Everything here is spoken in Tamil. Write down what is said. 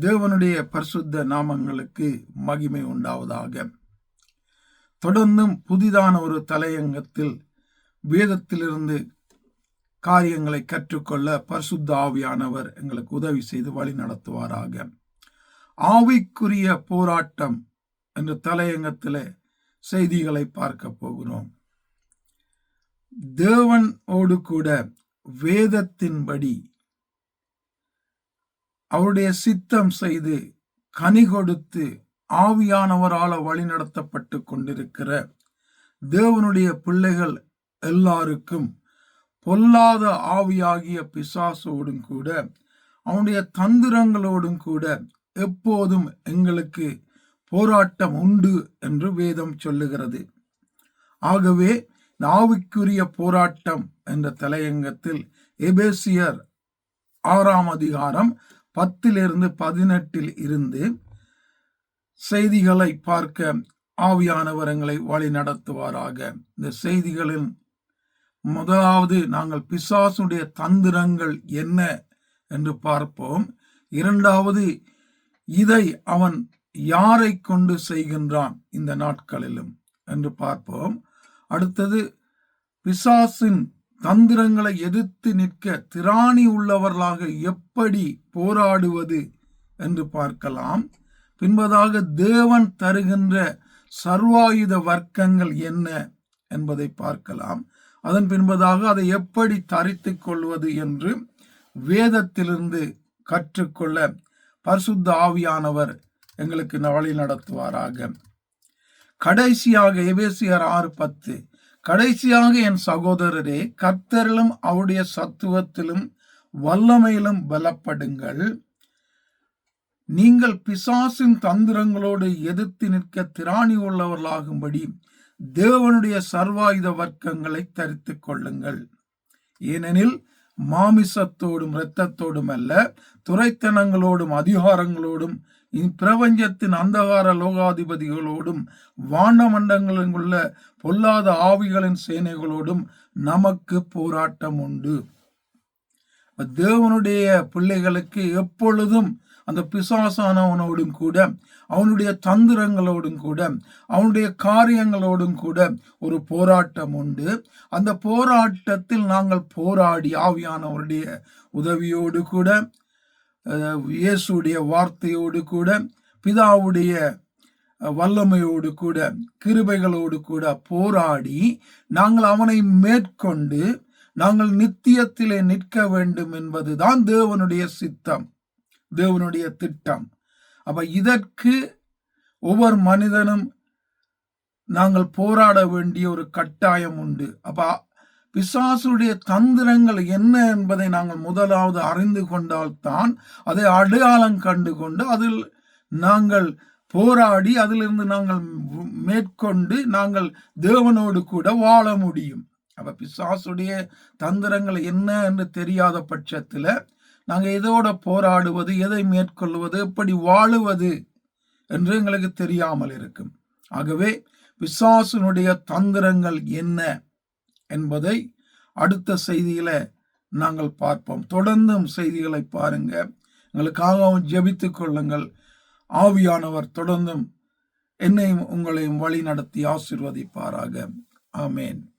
தேவனுடைய பரிசுத்த நாமங்களுக்கு மகிமை உண்டாவதாக. தொடர்ந்தும் புதிதான ஒரு தலையங்கத்தில் வேதத்திலிருந்து காரியங்களை கற்றுக்கொள்ள பரிசுத்த ஆவியானவர் எங்களுக்கு உதவி செய்து வழி நடத்துவாராக. ஆவிக்குரிய போராட்டம் என்ற தலையங்கத்தில் செய்திகளை பார்க்க போகிறோம். தேவனோடு கூட வேதத்தின்படி அவருடைய சித்தம் செய்து கனி கொடுத்து ஆவியானவரால வழிநடத்தப்பட்டு கொண்டிருக்கிற தேவனுடைய பிள்ளைகள் எல்லாருக்கும் பொல்லாத ஆவியாகிய பிசாசோடும் கூட அவனுடைய தந்திரங்களோடும் கூட எப்போதும் எங்களுக்கு போராட்டம் உண்டு என்று வேதம் சொல்லுகிறது. ஆகவே ஆவிக்குரிய போராட்டம் என்ற தலையங்கத்தில் எபேசியர் ஆறாம் அதிகாரம் பத்திலிருந்து பதினெட்டில் இருந்து செய்திகளை பார்க்க ஆவியானவரங்களை வழி நடத்துவாராக. இந்த செய்திகளின் முதலாவது நாங்கள் பிசாசுடைய தந்திரங்கள் என்ன என்று பார்ப்போம். இரண்டாவது இதை அவன் யாரை கொண்டு செய்கின்றான் இந்த நாட்களிலும் என்று பார்ப்போம். அடுத்தது பிசாசின் தந்திரங்களை எதிர்த்து நிற்க திராணி உள்ளவர்களாக எப்படி போராடுவது என்று பார்க்கலாம். பின்பதாக தேவன் தருகின்ற சர்வாயுத வர்க்கங்கள் என்ன என்பதை பார்க்கலாம். அதன் பின்பதாக அதை எப்படி தரித்து கொள்வது என்று வேதத்திலிருந்து கற்றுக்கொள்ள பரிசுத்த ஆவியானவர் எங்களுக்கு வழி நடத்துவாராக. கடைசியாக எபேசியர் ஆறு பத்து கடைசியாக என் சகோதரரே கர்த்தரிலும் அவருடைய சத்துவத்திலும் வல்லமையிலும் பலப்படுங்கள். நீங்கள் பிசாசின் தந்திரங்களோடு எதிர்த்து நிற்க திராணி உள்ளவர்களாகும்படி தேவனுடைய சர்வாயுத வர்க்கங்களை தரித்து கொள்ளுங்கள். ஏனெனில் மாமிசத்தோடும் இரத்தத்தோடும் அல்ல துறைத்தனங்களோடும் அதிகாரங்களோடும் இப்பிரபஞ்சத்தின் அந்தகார லோகாதிபதிகளோடும் வானமண்டங்களில் உள்ள பொல்லாத ஆவிகளின் சேனைகளோடும் நமக்கு போராட்டம் உண்டு. தேவனுடைய பிள்ளைகளுக்கு எப்பொழுதும் அந்த பிசாசானவனோடும் கூட அவனுடைய தந்திரங்களோடும் கூட அவனுடைய காரியங்களோடும் கூட ஒரு போராட்டம் உண்டு. அந்த போராட்டத்தில் நாங்கள் போராடி ஆவியானவருடைய உதவியோடு கூட இயேசுடைய வார்த்தையோடு கூட பிதாவுடைய வல்லமையோடு கூட கிருபைகளோடு கூட போராடி நாங்கள் அவனை மேற்கொண்டு நாங்கள் நித்தியத்திலே நிற்க வேண்டும் என்பதுதான் தேவனுடைய சித்தம் தேவனுடைய திட்டம். அப்ப இதற்கு ஒவ்வொரு மனிதனும் நாங்கள் போராட வேண்டிய ஒரு கட்டாயம் உண்டு. அப்ப பிசாசுடைய தந்திரங்கள் என்ன என்பதை நாங்கள் முதலாவது அறிந்து கொண்டால்தான் அதை அடையாளம் கண்டு கொண்டு அதில் நாங்கள் போராடி அதிலிருந்து நாங்கள் மேற்கொண்டு நாங்கள் தேவனோடு கூட வாழ முடியும். அப்ப பிசாசுடைய தந்திரங்கள் என்ன என்று தெரியாத பட்சத்தில் நாங்கள் எதோட போராடுவது எதை மேற்கொள்வது எப்படி வாழுவது என்று எங்களுக்கு தெரியாமல் இருக்கும். ஆகவே பிசாசுனுடைய தந்திரங்கள் என்ன? என்பதை அடுத்த செய்தியில நாங்கள் பார்ப்போம். தொடர்ந்தும் செய்திகளை பாருங்க. எங்களுக்காகவும் ஜெபித்துக் கொள்ளுங்கள். ஆவியானவர் தொடர்ந்தும் என்னையும் உங்களையும் வழி நடத்தி ஆசிர்வதிப்பாராக. ஆமேன்.